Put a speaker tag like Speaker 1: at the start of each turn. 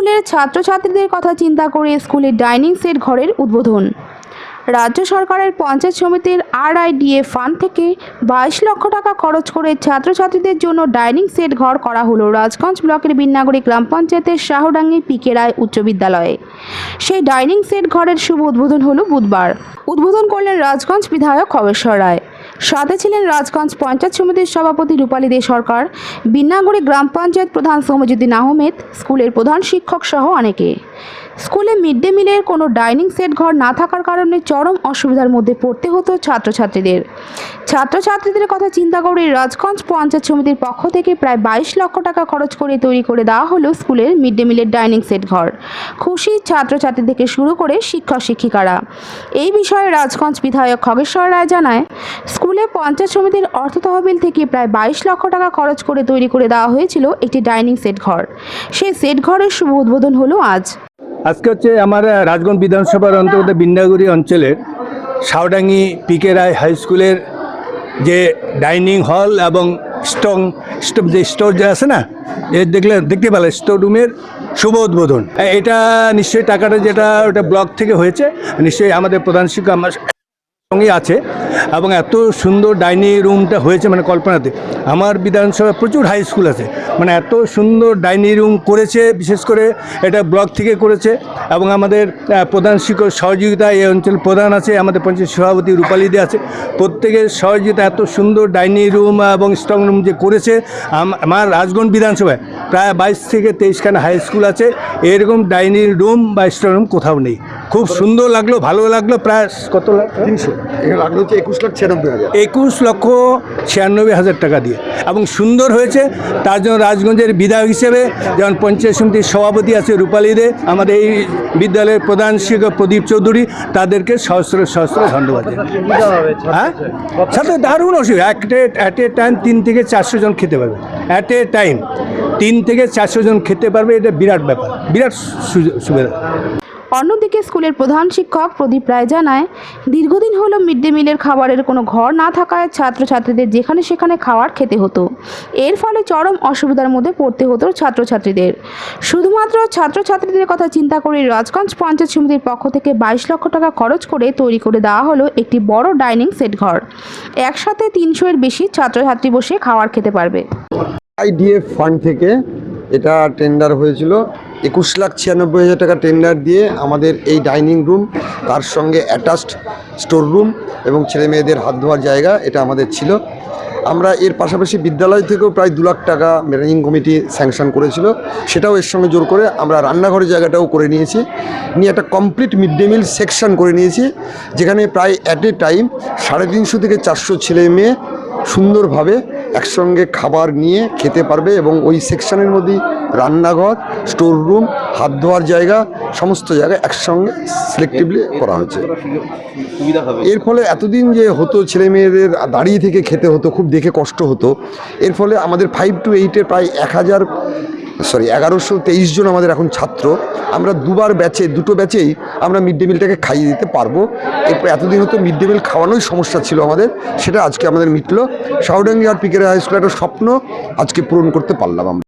Speaker 1: স্কুলের ছাত্রছাত্রীদের কথা চিন্তা করে স্কুলের ডাইনিং সেট ঘরের উদ্বোধন। রাজ্য সরকারের পঞ্চায়েত সমিতির আরআইডিএ ফান্ড থেকে বাইশ লক্ষ টাকা খরচ করে ছাত্রছাত্রীদের জন্য ডাইনিং সেট ঘর করা হলো রাজগঞ্জ ব্লকের বিন্নাগুড়ি গ্রাম পঞ্চায়েতের শাহডাঙ্গি পিকে রায় উচ্চ বিদ্যালয়ে। সেই ডাইনিং সেট ঘরের শুভ উদ্বোধন হলো বুধবার। উদ্বোধন করলেন রাজগঞ্জ বিধায়ক খবেশ্বর রায়। সাথে ছিলেন রাজগঞ্জ পঞ্চায়েত সমিতির সভাপতি রূপালী দে সরকার বিন্নাগুড়ি গ্রাম পঞ্চায়েত প্রধান সৌমজুদ্দিন আহমেদ স্কুলের প্রধান শিক্ষক সহ অনেকে। স্কুলে মিড ডে মিলের কোনো ডাইনিং সেট ঘর না থাকার কারণে চরম অসুবিধার মধ্যে পড়তে হতো ছাত্রছাত্রীদের। ছাত্রছাত্রীদের কথা চিন্তা করে রাজগঞ্জ পঞ্চায়েত সমিতির পক্ষ থেকে প্রায় বাইশ লক্ষ টাকা খরচ করে তৈরি করে দেওয়া হলো স্কুলের মিড ডে মিলের ডাইনিং সেট ঘর। খুশি ছাত্রছাত্রী থেকে শুরু করে শিক্ষক শিক্ষিকারা এই বিষয়ে রাজগঞ্জ বিধায়ক খগেশ্বর রায় জানায়, স্কুলে পঞ্চায়েত সমিতির অর্থ তহবিল থেকে প্রায় বাইশ লক্ষ টাকা খরচ করে তৈরি করে দেওয়া হয়েছিল একটি ডাইনিং সেট ঘর। সেই সেট ঘরের শুভ উদ্বোধন হলো আজ।
Speaker 2: আজকে হচ্ছে আমার রাজগঞ্জ বিধানসভার অন্তর্গত বিন্দাগুড়ি অঞ্চলের সাউডাঙ্গি পিকে রায় হাই স্কুলের যে ডাইনিং হল এবং স্টং যে স্টোর যে আছে না, এ দেখলে, দেখতে পেলে, স্টোর রুমের শুভ উদ্বোধন। এটা নিশ্চয়ই টাকাটা যেটা, ওটা ব্লক থেকে হয়েছে। নিশ্চয়ই আমাদের প্রধান শিক্ষক, আমার সঙ্গে আছে এবং এত সুন্দর ডাইনিং রুমটা হয়েছে মানে কল্পনাতে। আমার বিধানসভায় প্রচুর হাই স্কুল আছে। মানে এত সুন্দর ডাইনিং রুম করেছে, বিশেষ করে এটা ব্লক থেকে করেছে এবং আমাদের প্রধান শিক্ষক সহযোগিতা এই অঞ্চল প্রধান আছে, আমাদের পঞ্চায়েত সভাপতি রূপালীদি আছে। প্রত্যেকের সহযোগিতা এত সুন্দর ডাইনিং রুম এবং স্ট্রং রুম যে করেছে। আম- আমার রাজগঞ্জ বিধানসভায় প্রায় বাইশ থেকে তেইশখানা হাই স্কুল আছে। এরকম ডাইনিং রুম বা স্ট্রং রুম কোথাও নেই। খুব সুন্দর লাগল ভালো লাগল প্রায় কত লাখ?
Speaker 3: তিনশো। লাগল হচ্ছে একুশ লাখ ছিয়ানব্বই হাজার।
Speaker 2: একুশ লক্ষ ছিয়ানব্বই হাজার টাকা দিয়ে। এবং সুন্দর হয়েছে তার জন্য রাজগঞ্জের বিধায়ক হিসেবে যেমন পঞ্চায়েত সমিতির সভাপতি আছে রূপালী দে আমাদের এই বিদ্যালয়ের প্রধান শিক্ষক প্রদীপ চৌধুরী তাদেরকে সহস্র সহস্র ধন্যবাদ হ্যাঁ? সাথে দারুণ অসুবিধা। অ্যাট অ্যাট এ টাইম তিন থেকে চারশো জন খেতে পারবে। অ্যাট এ টাইম তিন থেকে চারশো জন খেতে পারবে এটা বিরাট ব্যাপার বিরাট সুবিধা।
Speaker 1: অন্যদিকে স্কুলের প্রধান শিক্ষক প্রদীপ রায় জানায়, দীর্ঘদিন হলো মিড ডে মিলের খাবারের কোনো ঘর না থাকায় ছাত্রছাত্রীদের যেখানে সেখানে খাবার খেতে হতো। এর ফলে চরম অসুবিধার মধ্যে পড়তে হতো ছাত্রছাত্রীদের। শুধুমাত্র ছাত্রছাত্রীদের কথা চিন্তা করে রাজগঞ্জ পঞ্চায়েত সমিতির পক্ষ থেকে বাইশ লক্ষ টাকা খরচ করে তৈরি করে দেওয়া হলো একটি বড় ডাইনিং সেট ঘর। একসাথে তিনশো এর বেশি ছাত্রছাত্রী বসে খাবার খেতে পারবে।
Speaker 3: আইডিএফ ফান্ড থেকে এটা টেন্ডার হয়েছিল। একুশ লাখ ছিয়ানব্বই হাজার টাকা টেন্ডার দিয়ে আমাদের এই ডাইনিং রুম তার সঙ্গে অ্যাটাচড স্টোর রুম এবং ছেলে মেয়েদের হাত ধোয়ার জায়গা, এটা আমাদের ছিল। আমরা এর পাশাপাশি বিদ্যালয় থেকেও প্রায় দু লাখ টাকা ম্যানেজিং কমিটি স্যাংশন করেছিল। সেটাও এর সঙ্গে জোর করে আমরা রান্নাঘরের জায়গাটাও করে নিয়েছি। নিয়ে একটা complete mid day meal section করে নিয়েছি, যেখানে প্রায় অ্যাট এ টাইম সাড়ে তিনশো থেকে চারশো ছেলে মেয়ে সুন্দরভাবে একসঙ্গে খাবার নিয়ে খেতে পারবে এবং ওই সেকশনের মধ্যেই রান্নাঘর স্টোর রুম হাত ধোয়ার জায়গা, সমস্ত জায়গায় একসঙ্গে সিলেক্টিভলি করা হয়েছে এর ফলে এতদিন যে হতো ছেলে মেয়েদের দাঁড়িয়ে থেকে খেতে হতো, খুব দেখে কষ্ট হতো, এর ফলে আমাদের ফাইভ টু এইটের প্রায় এক হাজার সরি এগারোশো তেইশ জন আমাদের এখন ছাত্র। আমরা দুবার ব্যাচে, দুটো ব্যাচেই আমরা মিড ডে মিলটাকে খাইয়ে দিতে পারব। এরপর এতদিন হতো মিড ডে মিল খাওয়ানোই সমস্যা ছিল আমাদের। সেটা আজকে আমাদের মিটলো। শাহডাঙ্গি আর পিকের হাই স্কুলের একটা স্বপ্ন আজকে পূরণ করতে পারলাম আমরা।